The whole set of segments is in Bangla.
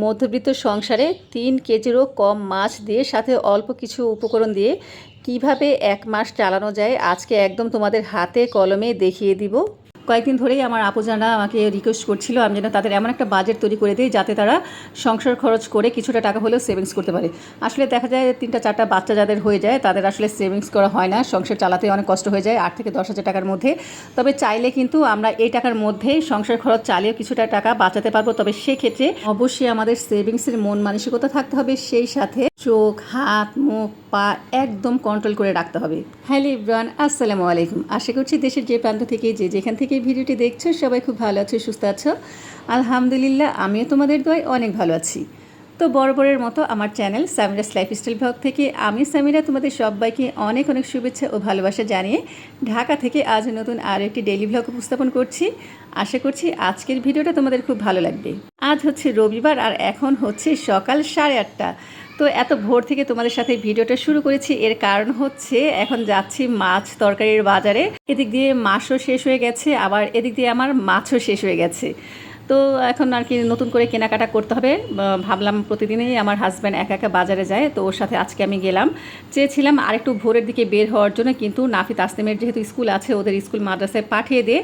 মধ্যবিত্ত সংসারে তিন কেজিরও কম মাছ দিয়ে সাথে অল্প কিছু উপকরণ দিয়ে কীভাবে এক মাস চালানো যায়, আজকে একদম তোমাদের হাতে কলমে দেখিয়ে দিব। কয়েকদিন ধরেই আমার আপুজানা আমাকে রিকোয়েস্ট করছিল, আমি যেন তাদের এমন একটা বাজেট তৈরি করে দিই যাতে তারা সংসার খরচ করে কিছুটা টাকা হলেও সেভিংস করতে পারে। আসলে দেখা যায় তিনটা চারটা বাচ্চা যাদের হয়ে যায়, তাদের আসলে সেভিংস করা হয় না, সংসার চালাতে অনেক কষ্ট হয়ে যায় আট থেকে দশ হাজার টাকার মধ্যে। তবে চাইলে কিন্তু আমরা এই টাকার মধ্যেই সংসার খরচ চালিয়ে কিছুটা টাকা বাঁচাতে পারব, তবে সেক্ষেত্রে অবশ্যই আমাদের সেভিংসের মন মানসিকতা থাকতে হবে, সেই সাথে চোখ, হাত, মুখ, পা একদম কন্ট্রোল করে রাখতে হবে। হ্যালো ইব্রান আসসালামু আলাইকুম। আশা করছি দেশের যে প্রান্ত থেকে যে যেখান থেকে এই ভিডিওটি দেখছ, সবাই খুব ভালো আছো, সুস্থ আছো? আলহামদুলিল্লাহ, আমিও তোমাদের দয় অনেক ভালো আছি। তো বরাবরের মতো আমার চ্যানেল সামিরাস লাইফস্টাইল ব্লগ থেকে আমি সামিরা তোমাদের সবাইকে অনেক অনেক শুভেচ্ছা ও ভালোবাসা জানিয়ে ঢাকা থেকে আজ নতুন আর একটি ডেইলি ব্লগ উপস্থাপন করছি। আশা করছি আজকের ভিডিওটা তোমাদের খুব ভালো লাগবে। আজ হচ্ছে রবিবার আর এখন হচ্ছে সকাল সাড়ে আটটা। তো এত ভোর থেকে তোমাদের সাথে ভিডিওটা শুরু করেছি। এর কারণ হচ্ছে এখন যাচ্ছি মাছ তরকারির বাজারে। এদিক দিয়ে মাছও শেষ হয়ে গেছে, আবার এদিক দিয়ে আমার মাছও শেষ হয়ে গেছে। তো এখন আর কি নতুন করে কেনাকাটা করতে হবে। ভাবলাম প্রতিদিনই আমার হাজব্যান্ড একা একা বাজারে যায়, তো ওর সাথে আজকে আমি গেলাম। চেয়েছিলাম আরেকটু ভোরের দিকে বের হওয়ার জন্য, কিন্তু নাফি তাসলিমের যেহেতু স্কুল আছে, ওদের স্কুল মাদ্রাসায় পাঠিয়ে দিয়ে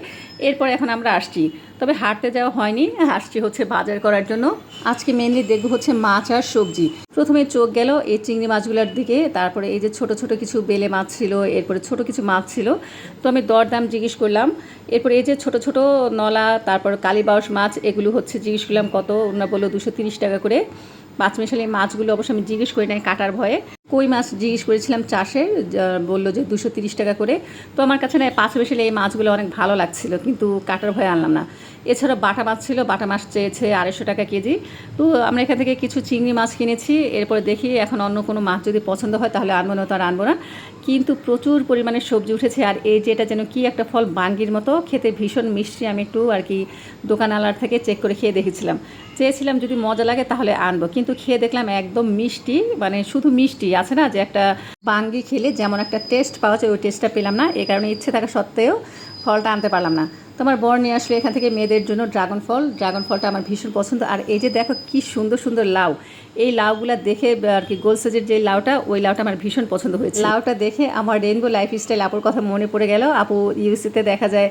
এরপর এখন আমরা আসছি। তবে হাঁটতে যাওয়া হয়নি, আসছি হচ্ছে বাজার করার জন্য। আজকে মেনলি দেখব হচ্ছে মাছ আর সবজি। প্রথমে চোখ গেল এই চিংড়ি মাছগুলোর দিকে, তারপরে এই যে ছোট ছোট কিছু বেলে মাছ ছিল, এরপরে ছোট কিছু মাছ ছিল। তো আমি দরদাম জিজ্ঞেস করলাম, এরপরে এই যে ছোট ছোট নলা, তারপর কালীবাউস মাছ এগুলো হচ্ছে জিজ্ঞেস করলাম কত? ওনারা বলল দুশো তিরিশ টাকা করে। পাঁচ মেশালি মাছগুলো অবশ্যই আমি জিজ্ঞেস করি নাই কাটার ভয়ে। কই মাছ জিজ্ঞেস করেছিলাম চাষে বলল যে দুশো তিরিশ টাকা করে। তো আমার কাছে না পাঁচ মেশালে এই মাছগুলো অনেক ভালো লাগছিল, কিন্তু কাটার ভয়ে আনলাম না। এছাড়া বাটা মাছ ছিল, বাটা মাছ চেয়েছে আড়াইশো টাকা কেজি। তো আমরা এখান থেকে কিছু চিংড়ি মাছ কিনেছি, এরপরে দেখি এখন অন্য কোনো মাছ যদি পছন্দ হয় তাহলে আনব না তো আর আনব না। কিন্তু প্রচুর পরিমাণে সবজি উঠেছে আর এই যে এটা যেন কি একটা ফল বাঙ্গির মতো, খেতে ভীষণ মিষ্টি, আমি একটু আর কি দোকানওয়ালার থেকে চেক করে খেয়ে দেখেছিলাম। চেয়েছিলাম যদি মজা লাগে তাহলে আনব, কিন্তু খেয়ে দেখলাম একদম মিষ্টি মানে শুধু মিষ্টি, আছে না যে একটা বাঙ্গি খেলে যেমন একটা টেস্ট পাওয়া যায়, ওই টেস্টটা পেলাম না এই কারণে ইচ্ছে থাকা সত্ত্বেও ফলটা আনতে পারলাম না। তোমার বর নিয়ে আসলে এখান থেকে মেয়েদের জন্য ড্রাগন ফল ড্রাগন ফলটা আমার ভীষণ পছন্দ। আর এই যে দেখো কি সুন্দর সুন্দর লাউ। এই লাউগুলো দেখে আর কি গোল সাইজের যে লাউটা, ওই লাউটা আমার ভীষণ পছন্দ হয়েছে। লাউটা দেখে আমার রেনবো লাইফ স্টাইল আপুর কথা মনে পড়ে গেল। আপু ইউসিতে দেখা যায়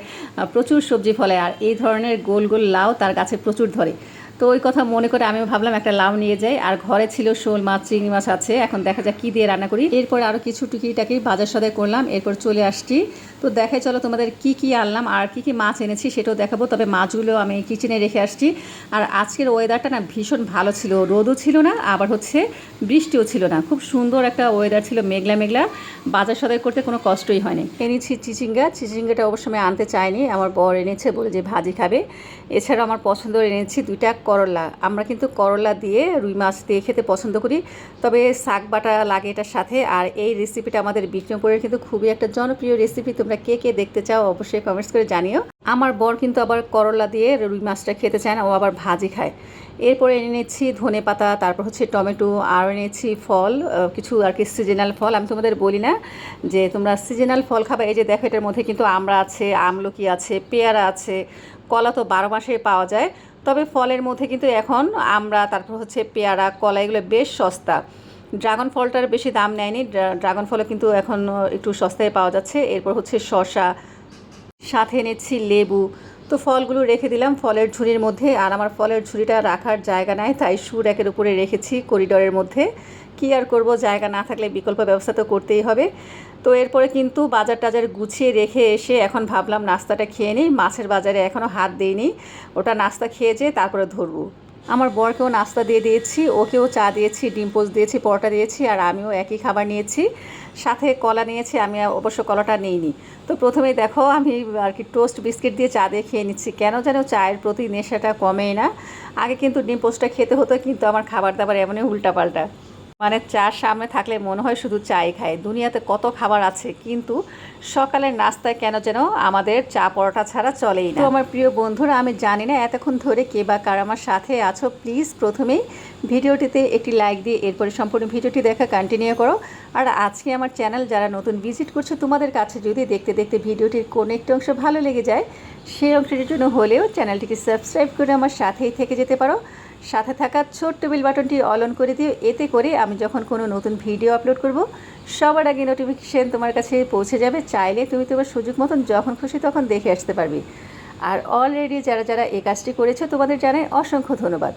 প্রচুর সবজি ফলে। আর এই ধরনের গোল গোল লাউ তার গাছে প্রচুর ধরে। তো ওই কথা মনে করে আমিও ভাবলাম একটা লাউ নিয়ে যাই। আর ঘরে ছিল শোল মাছ, চিংড়ি মাছ আছে। এখন দেখা যাক কী দিয়ে রান্না করি। এরপর আরও কিছু টুকিটাকি বাজার সদাই করলাম। এরপর চলে আসছি তো দেখাই চলো তোমাদের কি কি আনলাম, আর কি কি মাছ এনেছি সেটাও দেখাবো। তবে মাছগুলো আমি কিচেনে রেখে আসছি। আর আজকের ওয়েদারটা না ভীষণ ভালো ছিল। রোদও ছিল না, আবার হচ্ছে বৃষ্টিও ছিল না। খুব সুন্দর একটা ওয়েদার ছিল, মেঘলা মেঘলা। বাজার সদাই করতে কোনো কষ্টই হয়নি। এনেছি চিচিঙ্গা। চিচিঙ্গাটা অবশ্য আমি আনতে চাইনি। আমার বর এনেছে, বলে যে ভাজি খাবে। এছাড়া আমার পছন্দ এনেছি দুইটা করলা। আমরা কিন্তু করলা দিয়ে রুই মাছ দিয়ে খেতে পছন্দ করি। তবে শাক বাটা লাগে এটার সাথে। আর এই রেসিপিটা আমাদের বিষ্ণুপুরের কিন্তু খুবই একটা জনপ্রিয় রেসিপি তোমরা কে কে দেখতে চাও অবশ্যই কমেন্টস করে জানিও। আমার বর কিন্তু আবার করলা দিয়ে রুই মাছটা খেতে চায় না, ও আবার ভাজি খায়। এরপরে এনে নিচ্ছি ধনে পাতা, তারপর হচ্ছে টমেটো, আর এনেছি ফল কিছু আর কি সিজনাল ফল। আমি তোমাদের বলি না যে তোমরা সিজনাল ফল খাবে। এই যে দেখো, এটার মধ্যে কিন্তু আমরা আছে, আমলকি আছে, পেয়ারা আছে, কলা তো বারো মাসে পাওয়া যায়। তবে ফলের মধ্যে কিন্তু এখন আমরা, তারপর হচ্ছে পেয়ারা, কলা, এগুলো বেশ সস্তা। ড্রাগন ফলটার বেশি দাম নেয়নি। ড্রা- ড্রাগন ফলও কিন্তু এখন একটু সস্তায় পাওয়া যাচ্ছে। এরপর হচ্ছে শসা, সাথে এনেছি লেবু। তো ফলগুলো রেখে দিলাম ফলের ঝুড়ির মধ্যে। আর আমার ফলের ঝুড়িটা রাখার জায়গা নাই, তাই শু র্যাকের উপরে রেখেছি করিডোরের মধ্যে। কী আর করব, জায়গা না থাকলে বিকল্প ব্যবস্থা তো করতেই হবে। তো এরপরে কিন্তু বাজার টাজার গুছিয়ে রেখে এসে এখন ভাবলাম নাস্তাটা খেয়ে নিই। মাছের বাজারে এখনও হাত দিইনি। ওটা নাস্তা খেয়ে যেয়ে তারপরে ধরবো। আমার বরকেও নাস্তা দিয়ে দিয়েছি, ওকেও চা দিয়েছি, ডিম পোস্ট দিয়েছি, পরোটা দিয়েছি, আর আমিও একই খাবার নিয়েছি। সাথে কলা নিয়েছি, আমি অবশ্য কলাটা নিইনি। তো প্রথমেই দেখো, আমি আর কি টোস্ট বিস্কিট দিয়ে চা দিয়ে খেয়ে নিচ্ছি। কেন যেন চায়ের প্রতি নেশাটা কমেই না। আগে কিন্তু ডিম পোস্টটা খেতে হতো, কিন্তু আমার খাবার দাবার এমনই উল্টাপাল্টা। মানে চার সামনে থাকলে মনে হয় শুধু চাই খায়। দুনিয়াতে কত খাবার আছে, কিন্তু সকালের নাস্তায় কেন যেন আমাদের চা পরোটা ছাড়া চলেই না। তো আমার প্রিয় বন্ধুরা, আমি জানি না এতক্ষণ ধরে কে বা কার আমার সাথে আছো। প্লিজ প্রথমেই ভিডিওটিতে একটি লাইক দিয়ে এরপরে সম্পূর্ণ ভিডিওটি দেখা কন্টিনিউ করো। আর আজকে আমার চ্যানেল যারা নতুন ভিজিট করছ, তোমাদের কাছে যদি দেখতে দেখতে ভিডিওটির কোনো একটি অংশ ভালো লেগে যায়, সেই অংশটির জন্য হলেও চ্যানেলটিকে সাবস্ক্রাইব করে আমার সাথেই থেকে যেতে পারো। সাথে থাকা ছোট্ট বেল বাটনটি অল অন করে দিও। এতে করে আমি যখন কোনো নতুন ভিডিও আপলোড করব, সবার আগে নোটিফিকেশান তোমার কাছে পৌঁছে যাবে। চাইলে তুমি তোমার সুযোগ মতন যখন খুশি তখন দেখে আসতে পারবে। আর অলরেডি যারা যারা এই কাজটি করেছে, তোমাদের জানাই অসংখ্য ধন্যবাদ।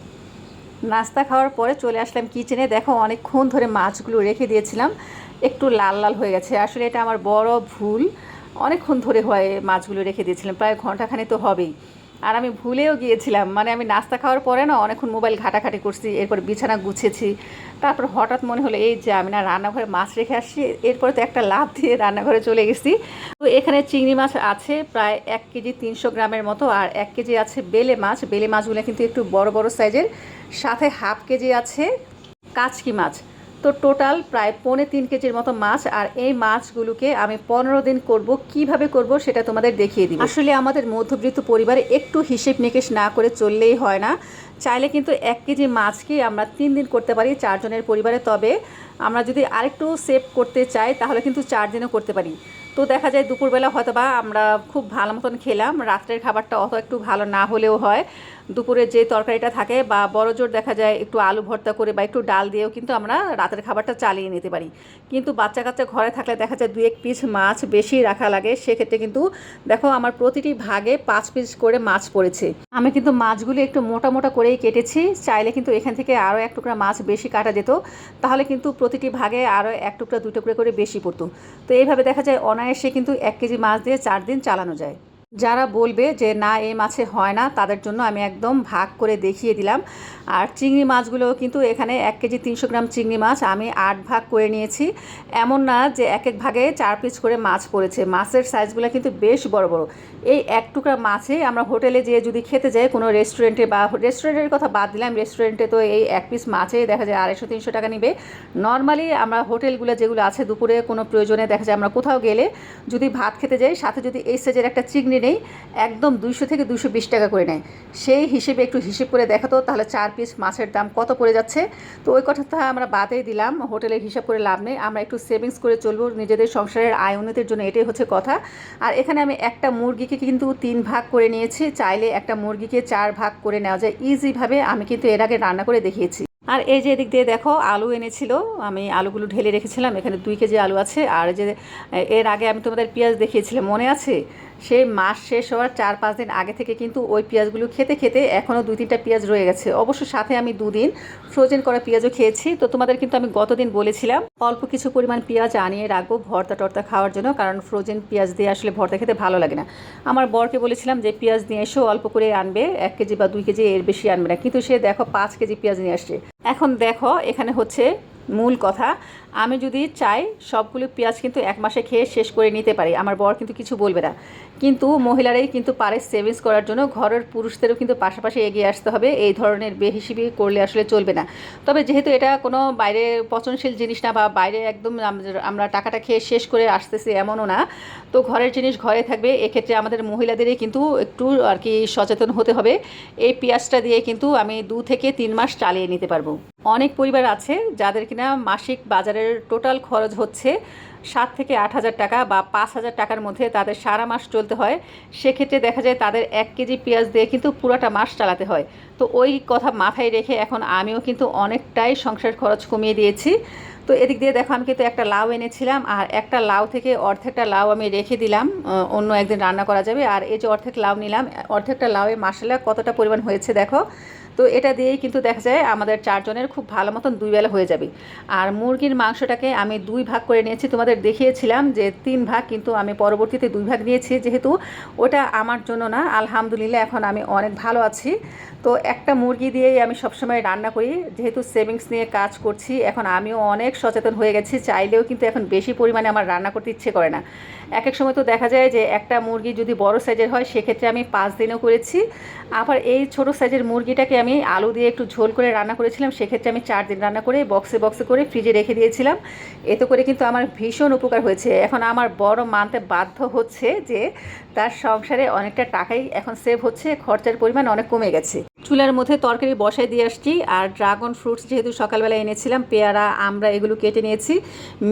নাস্তা খাওয়ার পরে চলে আসলাম কিচেনে দেখো, অনেকক্ষণ ধরে মাছগুলো রেখে দিয়েছিলাম। একটু লাল লাল হয়ে গেছে। আসলে এটা আমার বড় ভুল। অনেকক্ষণ ধরে হয় মাছগুলো রেখে দিয়েছিলাম। প্রায় ঘন্টাখানে তো হবেই। আর আমি ভুলেও গিয়েছিলাম। মানে আমি নাস্তা খাওয়ার পরে না অনেকক্ষণ মোবাইল ঘাটাঘাটি করছি, এরপর বিছানা গুছেছি। তারপর হঠাৎ মনে হলো, এই যে আমি না রান্নাঘরে মাছ রেখে আসছি, এরপরে তো একটা লাভ দিয়ে রান্নাঘরে চলে গেছি। তো এখানে চিংড়ি মাছ আছে প্রায় এক কেজি তিনশো গ্রামের মতো, আর এক কেজি আছে বেলে মাছ। বেলে মাছগুলো কিন্তু একটু বড় বড় সাইজের, সাথে হাফ কেজি আছে কাচকি মাছ। তো টোটাল প্রায় পৌনে তিন কেজির মতো মাছ, আর এই মাছগুলোকে আমি পনেরো দিন করব। কীভাবে করব সেটা তোমাদের দেখিয়ে দিই আসলে আমাদের মধ্যবিত্ত পরিবারে একটু হিসেব নিকেশ না করে চললেই হয় না। চাইলে কিন্তু এক কেজি মাছকে আমরা তিন দিন করতে পারি চারজনের পরিবারে। তবে আমরা যদি আরেকটু সেভ করতে চাই, তাহলে কিন্তু চার দিনও করতে পারি। তো দেখা যায় দুপুরবেলা হয়তো বা আমরা খুব ভালো মতন খেলাম, রাত্রের খাবারটা অত একটু ভালো না হলেও হয়। দুপুরে যে তরকারিটা থাকে বা বড় জোর দেখা যায় একটু আলু ভর্তা করে বা একটু ডাল দিয়েও কিন্তু আমরা রাতের খাবারটা চালিয়ে নিতে পারি। কিন্তু বাচ্চা কাচ্চা ঘরে থাকলে দেখা যায় দু এক পিস মাছ বেশি রাখা লাগে। সেক্ষেত্রে কিন্তু দেখো আমার প্রতিটি ভাগে পাঁচ পিস করে মাছ পড়েছে। আমি কিন্তু মাছগুলি একটু মোটা মোটা করেই কেটেছি। চাইলে কিন্তু এখান থেকে আরও এক টুকরা মাছ বেশি কাটা যেত। তাহলে কিন্তু প্রতিটি ভাগে আরও এক টুকরা, দুই টুকরা করে বেশি পড়তো। তো এইভাবে দেখা যায় অনায়াসে কিন্তু এক কেজি মাছ দিয়ে চার দিন চালানো যায়। যারা বলবে যে, না এই মাছে হয় না, তাদের জন্য আমি একদম ভাগ করে দেখিয়ে দিলাম। আর চিংড়ি মাছগুলোও কিন্তু এখানে এক কেজি তিনশো গ্রাম চিংড়ি মাছ আমি আট ভাগ করে নিয়েছি। এমন না যে, এক এক ভাগে চার পিস করে মাছ পড়েছে। মাছের সাইজগুলো কিন্তু বেশ বড় বড়। এই এক টুকরা মাছে আমরা হোটেলে যেয়ে যদি খেতে যাই কোনো রেস্টুরেন্টে বা রেস্টুরেন্টের কথা বাদ দিলাম, রেস্টুরেন্টে তো এই এক পিস মাছে দেখা যায় আড়াইশো, তিনশো টাকা নিবে। নর্মালি আমরা হোটেলগুলো যেগুলো আছে দুপুরে কোনো প্রয়োজনে দেখা যায় আমরা কোথাও গেলে যদি ভাত খেতে যাই, সাথে যদি এই সাইজের একটা চিংড়ি নেই একদম দুইশো থেকে দুশো বিশ টাকা করে নেয়। সেই হিসেবে একটু হিসেব করে দেখাতো, তাহলে চার পিস মাছের দাম কত পড়ে যাচ্ছে? তো ওই কথাটা আমরা বাদেই দিলাম হোটেলের হিসাব করে লাভ নেই। আমরা একটু সেভিংস করে চলবো, নিজেদের সংসারের আয় উন্নতির জন্য এটাই হচ্ছে কথা। আর এখানে আমি একটা মুরগিকে কিন্তু তিন ভাগ করে নিয়েছি, চাইলে একটা মুরগিকে চার ভাগ করে নেওয়া যায় ইজিভাবে আমি কিন্তু এর আগে রান্না করে দেখিয়েছি। আর এই যে এদিক দিয়ে দেখো, আলু এনেছিল, আমি আলুগুলো ঢেলে রেখেছিলাম, এখানে দুই কেজি আলু আছে। আর যে এর আগে আমি তোমাদের পেঁয়াজ দেখিয়েছিলাম, মনে আছে? সেই মাস শেষ হওয়ার চার পাঁচ দিন আগে থেকে কিন্তু ওই পেঁয়াজগুলো খেতে খেতে এখনও দুই তিনটা পেঁয়াজ রয়ে গেছে। অবশ্য সাথে আমি দুদিন ফ্রোজেন করা পেঁয়াজও খেয়েছি। তো তোমাদের কিন্তু আমি গতদিন বলেছিলাম, অল্প কিছু পরিমাণ পেঁয়াজ আনিয়ে রাখব ভর্তা টর্তা খাওয়ার জন্য, কারণ ফ্রোজেন পেঁয়াজ দিয়ে আসলে ভর্তা খেতে ভালো লাগে না। আমার বরকে বলেছিলাম যে, পেঁয়াজ নিয়ে এসো, অল্প করে আনবে, এক কেজি বা দুই কেজি এর বেশি আনবে না। কিন্তু সে দেখো পাঁচ কেজি পেঁয়াজ নিয়ে আসছে। এখন দেখো, এখানে হচ্ছে মূল কথা আমি যদি চাই সবগুলো পেঁয়াজ কিন্তু এক মাসে খেয়ে শেষ করে নিতে পারি, আমার বর কিন্তু কিছু বলবে না। কিন্তু মহিলারাই কিন্তু পারে সেভিংস করার জন্য, ঘরের পুরুষদেরও কিন্তু পাশাপাশি এগিয়ে আসতে হবে, এই ধরনের বেহিসিবি করলে আসলে চলবে না। তবে যেহেতু এটা কোনো বাইরে পচনশীল জিনিস না বা বাইরে একদম আমরা টাকাটা খেয়ে শেষ করে আসতেছি এমনও না, তো ঘরের জিনিস ঘরে থাকবে, এক্ষেত্রে আমাদের মহিলাদেরই কিন্তু একটু আর কি সচেতন হতে হবে। এই পেঁয়াজটা দিয়ে কিন্তু আমি দু থেকে তিন মাস চালিয়ে নিতে পারব। অনেক পরিবার আছে যাদের কিনা মাসিক বাজারের টোটাল খরচ হচ্ছে সাত থেকে আট হাজার টাকা বা পাঁচ হাজার টাকার মধ্যে তাদের সারা মাস চলতে হয়। সেক্ষেত্রে দেখা যায় তাদের এক কেজি পেঁয়াজ দিয়ে কিন্তু পুরোটা মাস চালাতে হয়। তো ওই কথা মাথায় রেখে এখন আমিও কিন্তু অনেকটাই সংসার খরচ কমিয়ে দিয়েছি। তো এদিক দিয়ে দেখো, আমি কিন্তু একটা লাউ এনেছিলাম আর একটা লাউ থেকে অর্ধেকটা লাউ আমি রেখে দিলাম। অন্য একদিন রান্না করা যাবে। আর এই যে অর্ধেক লাউ নিলাম, অর্ধেকটা লাউয়ের মাসালা কতটা পরিমাণ হয়েছে দেখো। তো এটা দিয়েই কিন্তু দেখা যায় আমাদের চারজনের খুব ভালো মতন দুই বেলা হয়ে যাবে। আর মুরগির মাংসটাকে আমি দুই ভাগ করে নিয়েছি, তোমাদের দেখিয়েছিলাম যে তিন ভাগ কিন্তু আমি পরবর্তীতে দুই ভাগ নিয়েছি যেহেতু ওটা আমার জন্য না, আলহামদুলিল্লাহ এখন আমি অনেক ভালো আছি। তো একটা মুরগি দিয়েই আমি সবসময় রান্না করি, যেহেতু সেভিংস নিয়ে কাজ করছি, এখন আমিও অনেক সচেতন হয়ে গেছি, চাইলেও কিন্তু এখন বেশি পরিমাণে আমার রান্না করতে ইচ্ছে করে না। এক এক সময় তো দেখা যায় যে একটা মুরগি যদি বড় সাইজের হয়, সেক্ষেত্রে আমি পাঁচ দিনও করেছি, আবার এই ছোট সাইজের মুরগিটাকে আমি আলু দিয়ে একটু ঝোল করে রান্না করেছিলাম, সেক্ষেত্রে আমি চার দিন রান্না করে বক্সে বক্সে করে ফ্রিজে রেখে দিয়েছিলাম। এতে করে কিন্তু আমার ভীষণ উপকার হয়েছে। এখন আমার বড় মানতে বাধ্য হচ্ছে যে তার সংসারে অনেকটা টাকাই এখন সেভ হচ্ছে, খরচার পরিমাণ অনেক কমে গেছে। চুলার মধ্যে তরকারি বসাই দিয়ে আসছি, আর ড্রাগন ফ্রুটস যেহেতু সকালবেলা এনেছিলাম, পেয়ারা, আমরা এগুলো কেটে নিয়েছি।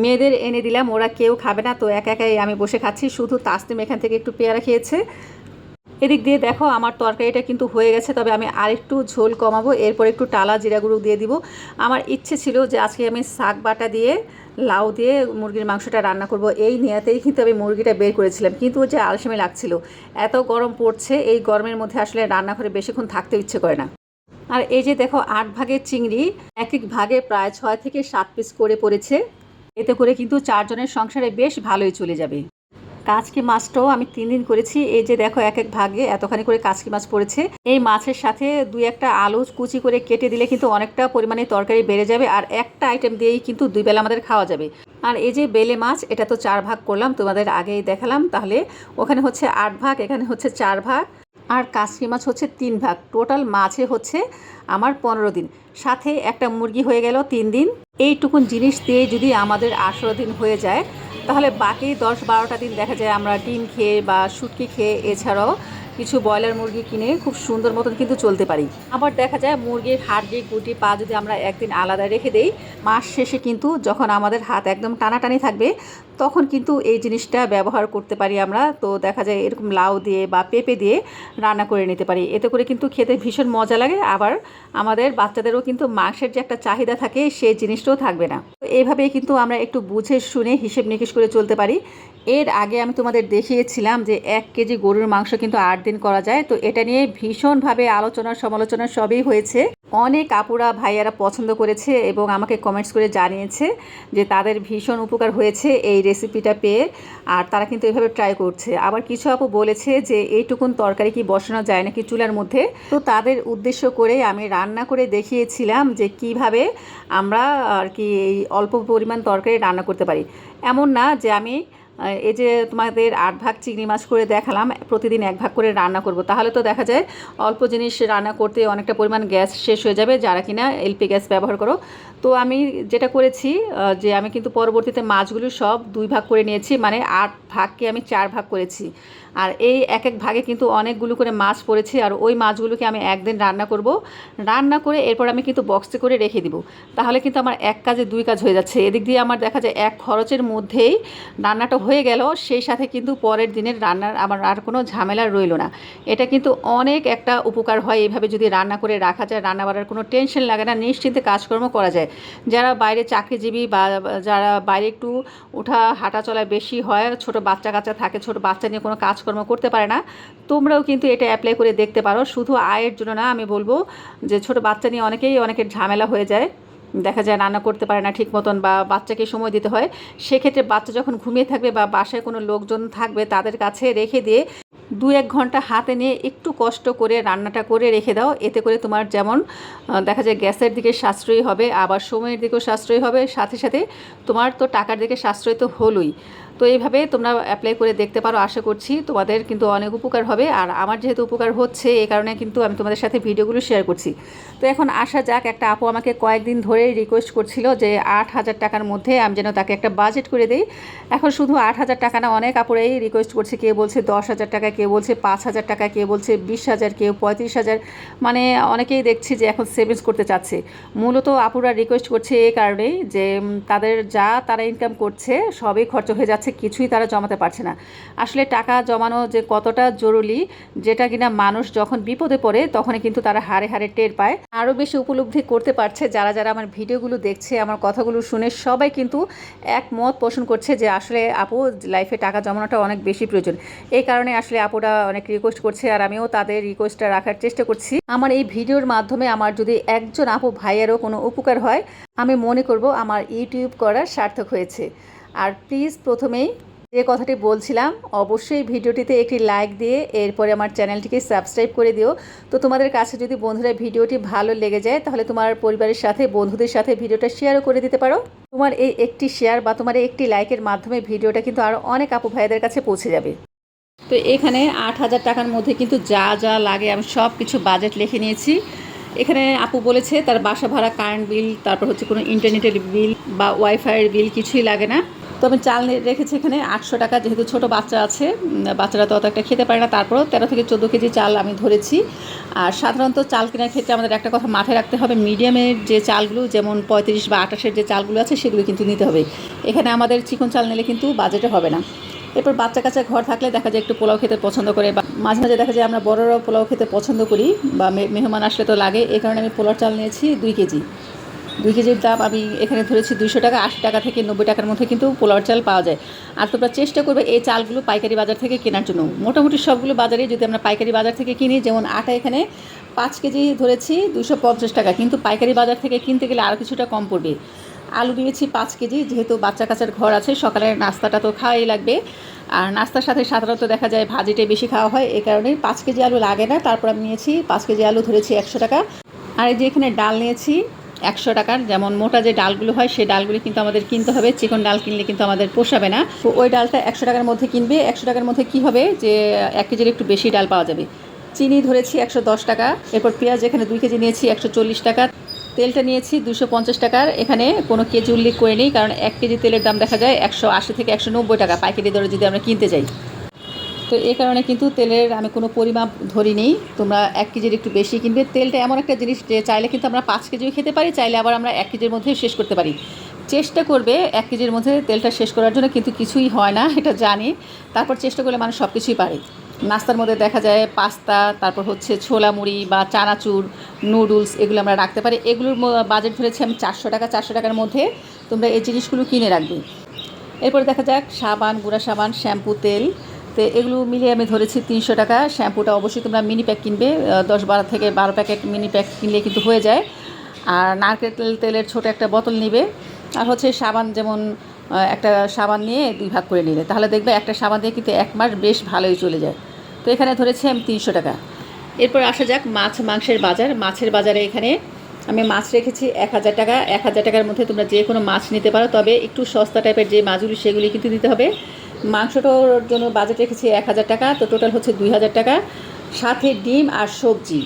মেয়েদের এনে দিলাম, ওরা কেউ খাবে না, তো একা একাই আমি বসে খাচ্ছি, শুধু তাসতিম এখান থেকে একটু পেয়ারা খেয়েছে। এদিক দিয়ে দেখো, আমার তরকারিটা কিন্তু হয়ে গেছে, তবে আমি আরেকটু ঝোল কমাবো, এরপর একটু টালা জিরা গুঁড়ো দিয়ে দিব। আমার ইচ্ছে ছিল যে আজকে আমি শাক বাটা দিয়ে, লাউ দিয়ে মুরগির মাংসটা রান্না করব, এই নেয়াতেই কিন্তু আমি মুরগিটা বের করেছিলাম, কিন্তু যে আলসেমি লাগছিল। এত গরম পড়ছে, এই গরমের মধ্যে আসলে রান্নাঘরে বেশিক্ষণ থাকতে ইচ্ছে করে না। আর এই যে দেখো, আট ভাগের চিংড়ি, এক এক ভাগে প্রায় ছয় থেকে সাত পিস করে পড়েছে, এতে করে কিন্তু চারজনের সংসারে বেশ ভালোই চলে যাবে। কাচকি মাছটাও আমি তিন দিন করেছি। এই যে দেখো এক এক ভাগে এতখানি করে কাঁচকি মাছ পড়েছে। এই মাছের সাথে দুই একটা আলু কুচি করে কেটে দিলে কিন্তু অনেকটা পরিমাণে তরকারি বেড়ে যাবে আর একটা আইটেম দিয়েই কিন্তু দুই বেলা আমাদের খাওয়া যাবে। আর এই যে বেলে মাছ, এটা তো চার ভাগ করলাম, তোমাদের আগেই দেখালাম। তাহলে ওখানে হচ্ছে আট ভাগ, এখানে হচ্ছে চার ভাগ। আর কাশকি মাছ হচ্ছে তিন ভাগ। টোটাল মাছে হচ্ছে আমার পনেরো দিন। সাথে একটা মুরগি হয়ে গেল তিন দিন। এইটুকুন জিনিস দিয়ে যদি আমাদের আঠেরো দিন হয়ে যায় তাহলে বাকি দশ বারোটা দিন দেখা যায় আমরা ডিম খেয়ে বা শুটকি খেয়ে এছাড়াও কিছু ব্রয়লার মুরগি কিনে খুব সুন্দর মতন কিন্তু চলতে পারি। আবার দেখা যায় মুরগির হাড়ি গুটি, পা যদি আমরা একদিন আলাদা রেখে দেই, মাস শেষে কিন্তু যখন আমাদের হাত একদম টানাটানি থাকবে, তখন কিন্তু এই জিনিসটা ব্যবহার করতে পারি আমরা। তো দেখা যায় এরকম লাউ দিয়ে বা পেঁপে দিয়ে রান্না করে নিতে পারি। এতে করে কিন্তু খেতে ভীষণ মজা লাগে। আবার আমাদের বাচ্চাদেরও কিন্তু মাংসের যে একটা চাহিদা থাকে, সেই জিনিসটাও থাকবে না। তো এইভাবেই কিন্তু আমরা একটু বুঝে শুনে হিসেব নিকেশ করে চলতে পারি। এর আগে আমি তোমাদের দেখিয়েছিলাম যে এক কেজি গরুর মাংস কিন্তু আট দিন করা যায়। তো এটা নিয়ে ভীষণভাবে আলোচনা, সমালোচনা সবই হয়েছে। অনেক আপুরা, ভাইয়ারা পছন্দ করেছে এবং আমাকে কমেন্টস করে জানিয়েছে যে তাদের ভীষণ উপকার হয়েছে এই রেসিপিটা পেয়ে আর তারা কিন্তু এভাবে ট্রাই করছে। আবার কিছু আপু বলেছে যে এইটুকুন তরকারি কি বসানো যায় নাকি চুলার মধ্যে? তো তাদের উদ্দেশ্য করে আমি রান্না করে দেখিয়েছিলাম যে কীভাবে আমরা আর কি এই অল্প পরিমাণ তরকারি রান্না করতে পারি। এমন না যে আমি এই যে তোমাদের আট ভাগ চিংড়ি মাছ করে দেখালাম, প্রতিদিন এক ভাগ করে রান্না করব। তাহলে তো দেখা যায় অল্প জিনিস রান্না করতে অনেকটা পরিমাণ গ্যাস শেষ হয়ে যাবে, যারা কিনা এলপি গ্যাস ব্যবহার করো। তো আমি যেটা করেছি যে আমি কিন্তু পরবর্তীতে মাছগুলো সব দুই ভাগ করে নিয়েছি মানে আট ভাগকে আমি চার ভাগ করেছি। আর এই এক এক ভাগে কিন্তু অনেকগুলো করে মাছ পড়েছে, আর ওই মাছগুলোকে আমি একদিন রান্না করব। রান্না করে এরপর আমি কিন্তু বক্সে করে রেখে দিব। তাহলে কিন্তু আমার এক কাজে দুই কাজ হয়ে যাচ্ছে। এদিক দিয়ে আমার দেখা যায় এক খরচের মধ্যেই রান্নাটা হয়ে গেল, সেই সাথে কিন্তু পরের দিনের রান্নার আমার আর কোনো ঝামেলা রইল না। এটা কিন্তু অনেক একটা উপকার হয়, এইভাবে যদি রান্না করে রাখা যায় রান্না বাড়ার কোনো টেনশন লাগে না, নিশ্চিন্তে কাজকর্ম করা যায়। যারা বাইরে চাকরিজীবী বা যারা বাইরে একটু উঠা হাঁটা চলায় বেশি হয়, ছোট বাচ্চা কাচ্চা থাকে, ছোট বাচ্চা নিয়ে কোনো কাজকর্ম করতে পারে না, তোমরাও কিন্তু এটা অ্যাপ্লাই করে দেখতে পারো। শুধু আয়ের জন্য না, আমি বলব যে ছোট বাচ্চা নিয়ে অনেকেই অনেকের ঝামেলা হয়ে যায়। দেখা যায় রান্না করতে পারে না ঠিক মতন বা বাচ্চাকে সময় দিতে হয়। সেক্ষেত্রে বাচ্চা যখন ঘুমিয়ে থাকবে বা বাসায় কোনো লোকজন থাকবে তাদের কাছে রেখে দিয়ে দু এক ঘণ্টা হাতে নিয়ে একটু কষ্ট করে রান্নাটা করে রেখে দাও। এতে করে তোমার যেমন দেখা যায় গ্যাসের দিকে সাশ্রয়ী হবে, আবার সময়ের দিকেও সাশ্রয়ী হবে। সাথে সাথে তোমার তো টাকার দিকে সাশ্রয় তো হলোই। তো এইভাবে তোমরা অ্যাপ্লাই করে দেখতে পারো, আশা করছি তোমাদের কিন্তু অনেক উপকার হবে। আর আমার যেহেতু উপকার হচ্ছে এই কারণে কিন্তু আমি তোমাদের সাথে ভিডিওগুলো শেয়ার করছি। তো এখন আসা যাক, একটা আপু আমাকে কয়েকদিন ধরে রিকোয়েস্ট করছিল যে আট হাজার টাকার মধ্যে আমি যেন তাকে একটা বাজেট করে দিই। এখন শুধু আট হাজার টাকা না, অনেক আপুরাই রিকোয়েস্ট করছে কে বলছে দশ হাজার টাকা কে বলছে পাঁচ হাজার টাকা কে বলছে বিশ হাজার, কেউ পঁয়ত্রিশ হাজার। মানে অনেকেই দেখছি যে এখন সেভিংস করতে চাচ্ছে। মূলত আপুরা রিকোয়েস্ট করছে এই কারণেই যে তাদের যা তারা ইনকাম করছে, সবই খরচ হয়ে যাচ্ছে। কিছুই তারা জমাতে পারছে না। আসলে টাকা জমানো যে কতটা জরুরি, যেটা কিনা মানুষ যখন বিপদে পড়ে, তখনই কিন্তু তারা হারে হারে টের পায়। আরও বেশি উপলব্ধি করতে পারছে যারা যারা আমার ভিডিওগুলো দেখছে, আমার কথাগুলো শুনে সবাই কিন্তু একমত পোষণ করছে যে আসলে আপু লাইফে টাকা জমানোটা অনেক বেশি প্রয়োজন। এই কারণে আসলে আপুরা অনেক রিকোয়েস্ট করছে আর আমিও তাদের রিকোয়েস্টটা রাখার চেষ্টা করছি। আমার এই ভিডিওর মাধ্যমে আমার যদি একজন আপু ভাইয়েরও কোনো উপকার হয়, আমি মনে করব আমার ইউটিউব করার সার্থক হয়েছে। আর প্লিজ প্রথমেই যে কথাটি বলছিলাম, অবশ্যই ভিডিওটিতে একটি লাইক দিয়ে এরপরে আমার চ্যানেলটিকে সাবস্ক্রাইব করে দিও। তো তোমাদের কাছে যদি বন্ধুরা ভিডিওটি ভালো লেগে যায়, তাহলে তোমার পরিবারের সাথে, বন্ধুদের সাথে ভিডিওটা শেয়ারও করে দিতে পারো। তোমার এই একটি শেয়ার বা তোমার একটি লাইকের মাধ্যমে ভিডিওটা কিন্তু আরও অনেক আপু ভাইদের কাছে পৌঁছে যাবে। তো এখানে আট হাজার টাকার মধ্যে কিন্তু যা যা লাগে আমি সব কিছু বাজেট লিখে নিয়েছি। এখানে আপু বলেছে, তার বাসা ভাড়া কারেন্ট বিল তারপর হচ্ছে কোনো ইন্টারনেটের বিল বা ওয়াইফাইয়ের বিল কিছুই লাগে না। তো আমি চাল রেখেছি এখানে আটশো টাকা, যেহেতু ছোট বাচ্চা আছে বাচ্চারা তো অত একটা খেতে পারে না। তারপরেও তেরো থেকে চোদ্দ কেজি চাল আমি ধরেছি। আর সাধারণত চাল কেনার ক্ষেত্রে আমাদের একটা কথা মাথায় রাখতে হবে মিডিয়ামের যে চালগুলো, যেমন পঁয়ত্রিশ বা আঠাশের যে চালগুলো আছে, সেগুলো কিন্তু নিতে হবে। এখানে আমাদের চিকন চাল নিলে কিন্তু বাজেটে হবে না। এরপর বাচ্চা কাচ্চা ঘর থাকলে দেখা যায় একটু পোলাও খেতে পছন্দ করে, বা মাঝে মাঝে দেখা যায় আমরা বড়রাও পোলাও খেতে পছন্দ করি, বা মেহমান আসলে তো লাগে। এই কারণে আমি পোলাও চাল নিয়েছি দুই কেজি। দুই কেজির দাম আমি এখানে ধরেছি দুইশো টাকা, আশি টাকা থেকে নব্বই টাকার মধ্যে কিন্তু পোলাওর চাল পাওয়া যায়। আর তোমরা চেষ্টা করবে এই চালগুলো পাইকারি বাজার থেকে কেনার জন্য। মোটামুটি সবগুলো বাজারে যদি আমরা পাইকারি বাজার থেকে কিনি, যেমন আটা এখানে পাঁচ কেজি ধরেছি দুশো পঞ্চাশ টাকা, কিন্তু পাইকারি বাজার থেকে কিনতে গেলে আরও কিছুটা কম পড়বে। আলু নিয়েছি পাঁচ কেজি, যেহেতু বাচ্চা কাচ্চার ঘর আছে, সকালের নাস্তাটা তো খাওয়াই লাগবে। আর নাস্তার সাথে সাধারণত দেখা যায় ভাজিটাই বেশি খাওয়া হয় এই কারণে পাঁচ কেজি আলু লাগে না। তারপর আমি নিয়েছি পাঁচ কেজি আলু ধরেছি একশো টাকা। আর এই যে এখানে ডাল নিয়েছি একশো টাকার, যেমন মোটা যে ডালগুলো হয়, সেই ডালগুলি কিন্তু আমাদের কিনতে হবে। চিকন ডাল কিনলে কিন্তু আমাদের পোষাবে না। তো ওই ডালটা একশো টাকার মধ্যে কিনবে। একশো টাকার মধ্যে কি হবে? যে এক কেজির একটু বেশি ডাল পাওয়া যাবে। চিনি ধরেছি একশো দশ টাকা। এরপর পেঁয়াজ এখানে দুই কেজি নিয়েছি একশো চল্লিশ টাকা। তেলটা নিয়েছি দুশো পঞ্চাশ টাকার। এখানে কোনো কেজি উল্লেখ করে নিই কারণ এক কেজি তেলের দাম দেখা যায় একশো আশি থেকে একশো নব্বই টাকা পাইকারি দরে যদি আমরা কিনতে যাই। তো এই কারণে কিন্তু তেলের আমি কোনো পরিমাপ ধরিনি। তোমরা এক কেজির একটু বেশি কিনবে। তেলটা এমন একটা জিনিস যে চাইলে কিন্তু আমরা পাঁচ কেজিও খেতে পারি, চাইলে আবার আমরা এক কেজির মধ্যে শেষ করতে পারি। চেষ্টা করবে এক কেজির মধ্যে তেলটা শেষ করার জন্য, কিন্তু কিছুই হয় না, এটা জানি। তারপর চেষ্টা করলে মানুষ সব কিছুই পারে। নাস্তার মধ্যে দেখা যায় পাস্তা, তারপর হচ্ছে ছোলা মুড়ি বা চানাচুর, নুডলস এগুলো আমরা রাখতে পারি। এগুলোর বাজেট ধরেছি আমি চারশো টাকা, চারশো টাকার মধ্যে তোমরা এই জিনিসগুলো কিনে রাখবে। এরপরে দেখা যাক, সাবান, গুঁড়া সাবান, শ্যাম্পু, তেল। তো এগুলো মিলিয়ে আমি ধরেছি তিনশো টাকা। শ্যাম্পুটা অবশ্যই তোমরা মিনি প্যাক কিনবে দশ বারো থেকে বারো প্যাকেট মিনি প্যাক কিনলে কিন্তু হয়ে যায়। আর নারকেল তেলের ছোটো একটা বোতল নিবে। আর হচ্ছে সাবান যেমন একটা সাবান নিয়ে দুই ভাগ করে নিলে। তাহলে দেখবে একটা সাবান দিয়ে কিন্তু এক মাস বেশ ভালোই চলে যায়। তো এখানে ধরেছি আমি তিনশো টাকা। এরপর আসা যাক মাছ মাংসের বাজার। মাছের বাজারে এখানে আমি মাছ রেখেছি এক হাজার টাকা। এক হাজার টাকার মধ্যে তোমরা যে কোনো মাছ নিতে পারো। তবে একটু সস্তা টাইপের যে মাছগুলি, সেগুলি কিন্তু দিতে হবে। মাংসটার জন্য বাজেট রেখেছি এক হাজার টাকা, তো টোটাল হচ্ছে দুই হাজার টাকা। সাথে ডিম আর সবজি।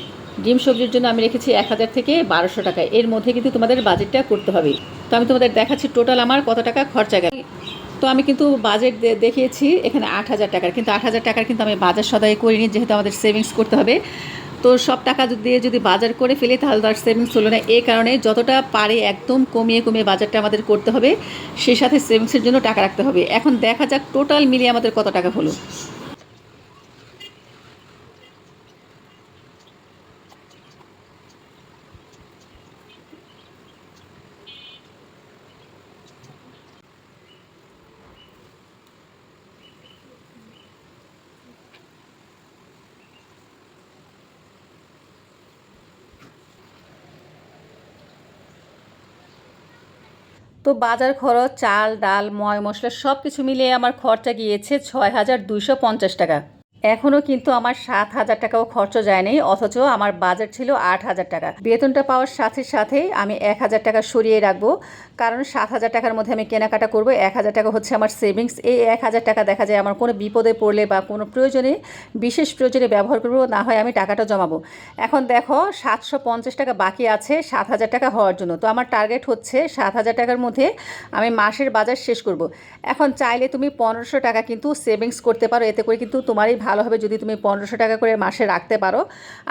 ডিম সবজির জন্য আমি রেখেছি এক হাজার থেকে বারোশো টাকা। এর মধ্যে কিন্তু তোমাদের বাজেটটা করতে হবে। তো আমি তোমাদের দেখাচ্ছি টোটাল আমার কত টাকা খরচা গেল। তো আমি কিন্তু বাজেট দেখিয়েছি এখানে আট হাজার টাকার। কিন্তু আট হাজার টাকার কিন্তু আমি বাজার সদাই করিনি, যেহেতু আমাদের সেভিংস করতে হবে। তো সব টাকা দিয়ে যদি বাজার করে ফেলি, তাহলে তার সেভিংস হলো না। এই কারণে যতটা পারে একদম কমিয়ে কমিয়ে বাজারটা আমাদের করতে হবে। সেই সাথে সেভিংসের জন্য টাকা রাখতে হবে। এখন দেখা যাক টোটাল মিলিয়ে আমাদের কত টাকা হলো। তো বাজার খরচ, চাল, ডাল, ময়, মশলা সব কিছু মিলিয়ে আমার খরচা গিয়েছে ছয় হাজার দুইশো পঞ্চাশ টাকা। এখনও কিন্তু আমার সাত হাজার টাকাও খরচ যায়নি, অথচ আমার বাজেট ছিল আট হাজার টাকা। বেতনটা পাওয়ার সাথে সাথে আমি এক হাজার টাকা সরিয়ে রাখব, কারণ সাত হাজার টাকার মধ্যে আমি কেনাকাটা করব। এক হাজার টাকা হচ্ছে আমার সেভিংস এই এক হাজার টাকা দেখা যায় আমার কোনো বিপদে পড়লে বা কোনো প্রয়োজনে, বিশেষ প্রয়োজনে ব্যবহার করব, না হয় আমি টাকাটা জমাবো। এখন দেখো, সাতশো পঞ্চাশ টাকা বাকি আছে সাত হাজার টাকা হওয়ার জন্য। তো আমার টার্গেট হচ্ছে সাত হাজার টাকার মধ্যে আমি মাসের বাজার শেষ করব। এখন চাইলে তুমি পনেরোশো টাকা কিন্তু সেভিংস করতে পারো, এতে করে কিন্তু তোমারই ভালো হবে যদি তুমি পনেরোশো টাকা করে মাসে রাখতে পারো।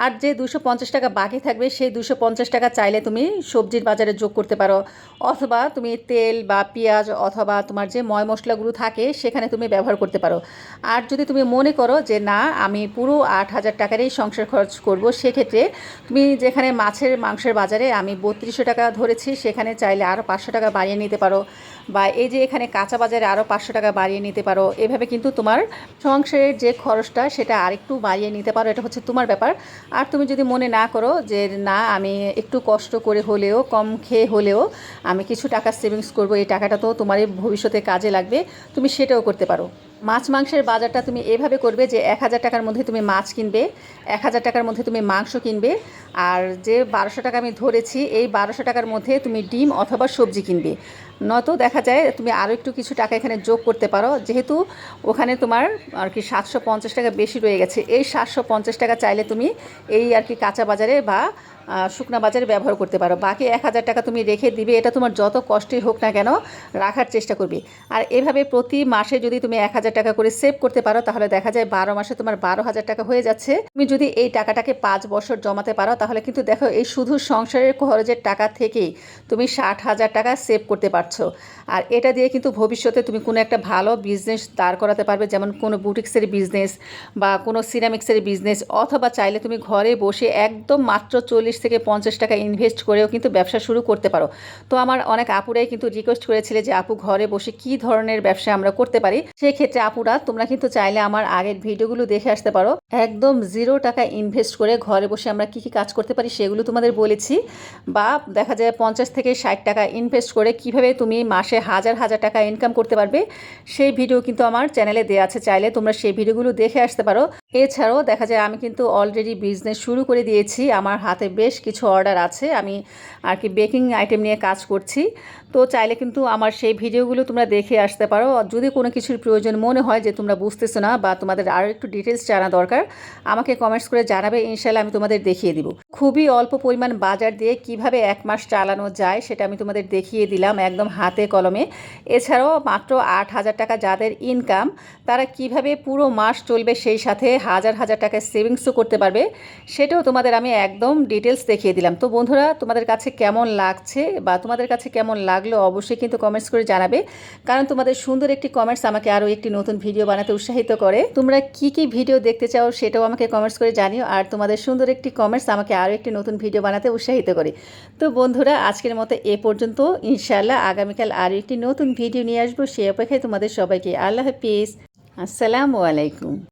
আর যে দুশো পঞ্চাশ টাকা বাকি থাকবে, সেই দুশো পঞ্চাশ টাকা চাইলে তুমি সবজির বাজারে যোগ করতে পারো। অথবা তুমি তেল বা পেঁয়াজ অথবা তোমার যে ময় মশলাগুলো থাকে, সেখানে তুমি ব্যবহার করতে পারো। আর যদি তুমি মনে করো যে, না, আমি পুরো আট হাজার টাকারই সংসার খরচ করব, সেক্ষেত্রে তুমি যেখানে মাছের, মাংসের বাজারে আমি বত্রিশশো টাকা ধরেছি, সেখানে চাইলে আরও পাঁচশো টাকা বাড়িয়ে নিতে পারো। বা এই যে এখানে কাঁচা বাজারে আরও পাঁচশো টাকা বাড়িয়ে নিতে পারো, এভাবে কিন্তু তোমার সংসারের যে খরচটা সেটা আরেকটু বাড়িয়ে নিতে পারো, এটা হচ্ছে তোমার ব্যাপার। আর তুমি যদি মনে না করো যে না, আমি একটু কষ্ট করে হলেও, কম খেয়ে হলেও আমি কিছু টাকা সেভিংস করব, এই টাকাটা তো তোমারই ভবিষ্যতে কাজে লাগবে, তুমি সেটাও করতে পারো। মাছ মাংসের বাজারটা তুমি এভাবে করবে যে এক হাজার টাকার মধ্যে তুমি মাছ কিনবে, এক হাজার টাকার মধ্যে তুমি মাংস কিনবে, আর যে বারোশো টাকা আমি ধরেছি, এই বারোশো টাকার মধ্যে তুমি ডিম অথবা সবজি কিনবে। নয়তো দেখা যায়, তুমি আরও একটু কিছু টাকা এখানে যোগ করতে পারো। যেহেতু ওখানে তোমার আর কি সাতশো পঞ্চাশ টাকা বেশি রয়ে গেছে, এই সাতশো পঞ্চাশ টাকা চাইলে তুমি এই আর কি কাঁচা বাজারে বা শুকনা বাজারে ব্যবহার করতে পারো। বাকি এক হাজার টাকা তুমি রেখে দিবে, এটা তোমার যত কষ্টই হোক না কেন রাখার চেষ্টা করবে। আর এভাবে প্রতি মাসে যদি তুমি এক হাজার টাকা করে সেভ করতে পারো, তাহলে দেখা যায় বারো মাসে তোমার বারো হাজার টাকা হয়ে যাচ্ছে। তুমি যদি এই টাকাটাকে পাঁচ বছর জমাতে পারো, তাহলে কিন্তু দেখো এই শুধু সংসারের খরচের টাকা থেকেই তুমি ষাট হাজার টাকা সেভ করতে পারছ। আর এটা দিয়ে কিন্তু ভবিষ্যতে তুমি কোনো একটা ভালো বিজনেস দাঁড় করাতে পারবে, যেমন কোনো বুটিক্সের বিজনেস বা কোনো সিরামিক্সের বিজনেস অথবা চাইলে তুমি ঘরে বসে একদম মাত্র চল্লিশ থেকে পঞ্চাশ টাকা ইনভেস্ট করেও কিন্তু ব্যবসা শুরু করতে পারো। তো আমার অনেক আপুরাই কিন্তু রিকোয়েস্ট করেছিলে যে, আপু, ঘরে বসে কি ধরনের ব্যবসা আমরা করতে পারি? সেক্ষেত্রে আপুরা, তোমরা কিন্তু চাইলে আমার আগের ভিডিওগুলো দেখে আসতে পারো। একদম জিরো টাকা ইনভেস্ট করে ঘরে বসে আমরা কি কি কাজ করতে পারি সেগুলো তোমাদের বলেছি। বা দেখা যায় পঞ্চাশ থেকে ষাট টাকা ইনভেস্ট করে কীভাবে তুমি মাসে হাজার হাজার টাকা ইনকাম করতে পারবে, সেই ভিডিও কিন্তু আমার চ্যানেলে দেওয়া আছে। চাইলে তোমরা সেই ভিডিওগুলো দেখে আসতে পারো। এছাড়াও দেখা যায় আমি কিন্তু অলরেডি বিজনেস শুরু করে দিয়েছি। আমার হাতে বেশ কিছু অর্ডার আছে। আমি আর কি বেকিং আইটেম নিয়ে কাজ করছি। তো চাইলে কিন্তু আমার সেই ভিডিওগুলো তোমরা দেখে আসতে পারো। যদি কোনো কিছুর প্রয়োজন মনে হয় যে তোমরা বুঝতেছো না বা তোমাদের আরও একটু ডিটেলস জানা দরকার, আমাকে কমেন্টস করে জানাবে ইনশাল্লাহ আমি তোমাদের দেখিয়ে দিব। খুবই অল্প পরিমাণ বাজার দিয়ে কীভাবে এক মাস চালানো যায় সেটা আমি তোমাদের দেখিয়ে দিলাম একদম হাতে কলমে। এছাড়াও মাত্র আট হাজার টাকা যাদের ইনকাম তারা কীভাবে পুরো মাস চলবে সেই সাথে হাজার হাজার টাকা সেভিংসও করতে পারবে, সেটাও তোমাদের আমি একদম ডিটেলস দেখিয়ে দিলাম। তো বন্ধুরা, তোমাদের কাছে কেমন লাগছে বা তোমাদের কাছে কেমন লাগল অবশ্যই কিন্তু কমেন্টস করে জানাবে। কারণ তোমাদের সুন্দর একটি কমেন্টস আমাকে আরও একটি নতুন ভিডিও বানাতে উৎসাহিত করে। তোমরা কি কি ভিডিও দেখতে চাও সেটাও আমাকে কমেন্টস করে জানিও। আর তোমাদের সুন্দর একটি কমেন্টস আমাকে আরও একটি নতুন ভিডিও বানাতে উৎসাহিত করে। তো বন্ধুরা, আজকের মতো এ পর্যন্ত। ইনশাআল্লাহ আগামীকাল আরও একটি নতুন ভিডিও নিয়ে আসব। সে অপেক্ষায় তোমাদের সবাইকে আল্লাহ হাফিজ। আসসালামু আলাইকুম।